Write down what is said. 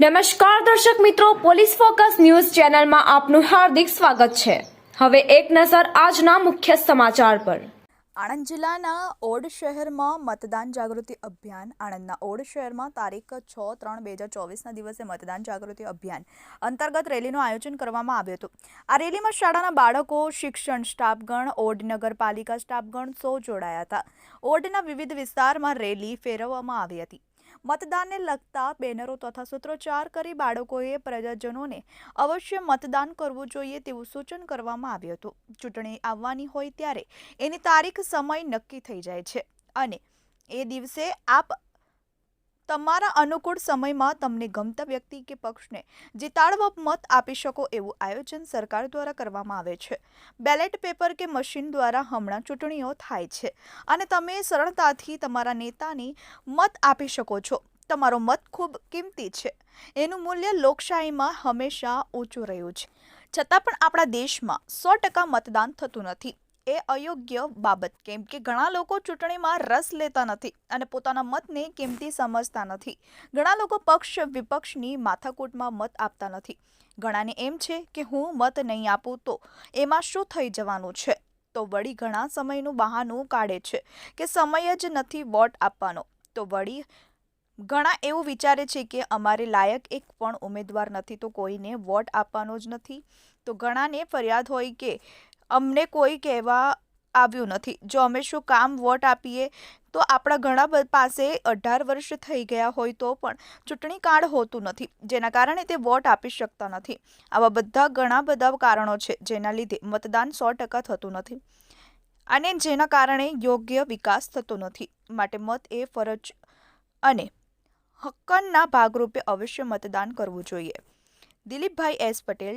નમસ્કાર દર્શક મિત્રો, પોલીસ ફોકસ ન્યૂઝ ચેનલમાં આપનું હાર્દિક સ્વાગત છે. હવે એક નજર આજના મુખ્ય સમાચાર પર. આણંદ જિલ્લાના ઓડ શહેરમાં મતદાન જાગૃતિ અભિયાન, આણંદના ઓડ શહેરમાં તારીખ છ ત્રણ બે હજાર ચોવીસના દિવસે મતદાન જાગૃતિ અભિયાન અંતર્ગત રેલીનું આયોજન કરવામાં આવ્યું હતું. આ રેલીમાં શાળાના બાળકો, શિક્ષણ સ્ટાફગણ, ઓડ નગરપાલિકા સ્ટાફગણ સૌ જોડાયા હતા. ઓડના વિવિધ વિસ્તારમાં રેલી ફેરવવામાં આવી હતી. મતદાનને લગતા બેનરો તથા સૂત્રોચ્ચાર કરી બાળકોએ પ્રજાજનોને અવશ્ય મતદાન કરવું જોઈએ તેવું સૂચન કરવામાં આવ્યું હતું. ચૂંટણી આવવાની હોય ત્યારે એની તારીખ સમય નક્કી થઈ જાય છે અને એ દિવસે આપ તમારા અનુકૂળ સમયમાં તમને ગમતા વ્યક્તિ કે પક્ષને જીતાડવા મત આપી શકો એવું આયોજન સરકાર દ્વારા કરવામાં આવે છે. બેલેટ પેપર કે મશીન દ્વારા હમણાં ચૂંટણીઓ થાય છે અને તમે સરળતાથી તમારા નેતાને મત આપી શકો છો. તમારો મત ખૂબ કિંમતી છે. એનું મૂલ્ય લોકશાહીમાં હંમેશા ઊંચું રહ્યું છે. છતાં પણ આપણા દેશમાં સો ટકા મતદાન થતું નથી. એ અયોગ્ય બાબત. કેમ કે ઘણા લોકો ચૂંટણીમાં રસ લેતા નથી અને પોતાના મતને કિંમતી સમજતા નથી. ઘણા લોકો પક્ષ વિપક્ષની માથાકૂટમાં મત આપતા નથી. ઘણાને એમ છે કે હું મત નહીં આપું તો એમાં શું થઈ જવાનું છે? તો વળી ઘણા સમયનું બહાનું કાઢે છે કે સમય જ નથી વોટ આપવાનો. તો વળી ઘણા એવું વિચારે છે કે અમારે લાયક એક પણ ઉમેદવાર નથી તો કોઈને વોટ આપવાનો જ નથી. તો ઘણાને ફરિયાદ હોય કે અમને કોઈ કહેવા આવ્યું નથી. જો અમે શું કામ વોટ આપીએ, તો આપણા ઘણા પાસે અઢાર વર્ષ થઈ ગયા હોય તો પણ ચૂંટણી કાર્ડ હોતું નથી, જેના કારણે તે વોટ આપી શકતા નથી. આવા બધા ઘણા બધા કારણો છે, જેના લીધે મતદાન સો ટકા થતું નથી અને જેના કારણે યોગ્ય વિકાસ થતો નથી. માટે મત એ ફરજ અને હક્કના ભાગરૂપે અવશ્ય મતદાન કરવું જોઈએ. દિલીપભાઈ એસ પટેલ